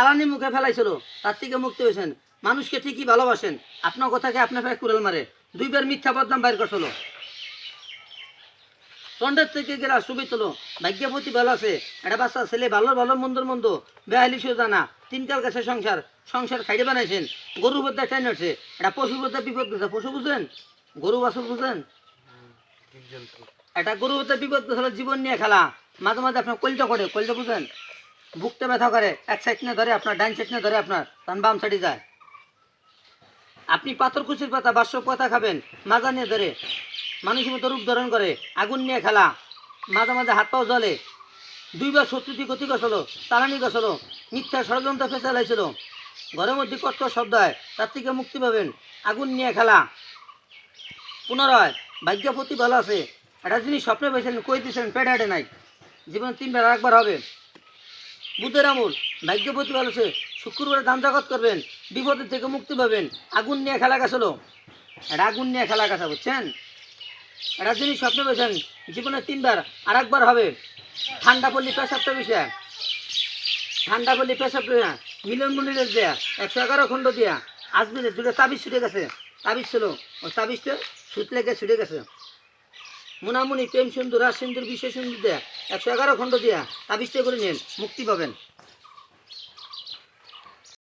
জ্বালানি মুখে ফেলাইছিল তার থেকে মুক্তি হয়েছেন। মানুষকে ঠিকই ভালোবাসেন। আপনার কথাকে আপনার ফের কুড়াল মারে। দুইবার মিথ্যা বদনাম বাইর করছিল। তন্ডের থেকে গেলা সুবিত হলো ভাগ্যপতি ভালো আছে। একটা বাচ্চা ছেলে ভালো ভালো মন্দর মন্দ বেহালি জানা তিনকাল কাছে সংসার। সংসার খাইতে বানাইছেন। গরু বদ্ধা টাইন হচ্ছে এটা পশু বদ্ধা বিপদ গেছে পশু বুঝেন? গরু বাছুর বুঝেন? এটা গরু বদ্ধা বিপদ গেছে জীবন নিয়ে খেলা। মাঝে মাঝে আপনার কলটা করে কলটা বুঝেন? বুকটা ব্যথা করে, এক সাইড নিয়ে ধরে আপনার ডাইন সাইড নিয়ে ধরে আপনার তখন বাম সাইডে যায়। আপনি পাথর কুচির পাতা বাস্য পাতা খাবেন, মাজা নিয়ে ধরে, মানুষের মতো রূপ ধারণ করে, আগুন নিয়ে খেলা, মাঝে মাঝে হাত পাও জ্বলে, দুইবার শত্রুতি গতি গছল তালানি গছল মিথ্যা ষড়যন্ত্র ফেসাল হয়েছিল। ঘরের মধ্যে কষ্ট শব্দ হয়, তার থেকে মুক্তি পাবেন, আগুন নিয়ে খেলা। পুনরায়, ভাগ্যপতি ভালো আছে, একটা জিনিস স্বপ্নে পেয়েছেন, কই দিয়েছেন, পেট হাটে নাই। জীবন তিনবার একবার হবে। বুধের আমল। ভালো আছে শুক্রবারে ধান জগৎ করবেন বিপদের থেকে মুক্তি পাবেন। আগুন নিয়ে খেলা গেছিল এটা আগুন নিয়ে খেলা গেছে, বুঝছেন? একটা জিনিস স্বপ্ন পেয়েছেন, জীবনে তিনবার আর একবার হবে। ঠান্ডা পড়লে পেশাবটা বিষয়। ঠান্ডা পড়লে পেশাব মিলন মন্দিরের দেয়া, একশো এগারো খণ্ড দেয়া। আজমিরের দুটো তাবিজ ছুটে গেছে। তাবিজ ছিল। ওই তাবিজটা সুত লেগে ছুটে গেছে। মুনামুনি প্রেম সিন্ধু রাজ সিন্ধুর বিশ্ব সিন্ধু দেয়া। একশো এগারো খণ্ড দেয়া। তাবিজটা করে নেন মুক্তি পাবেন।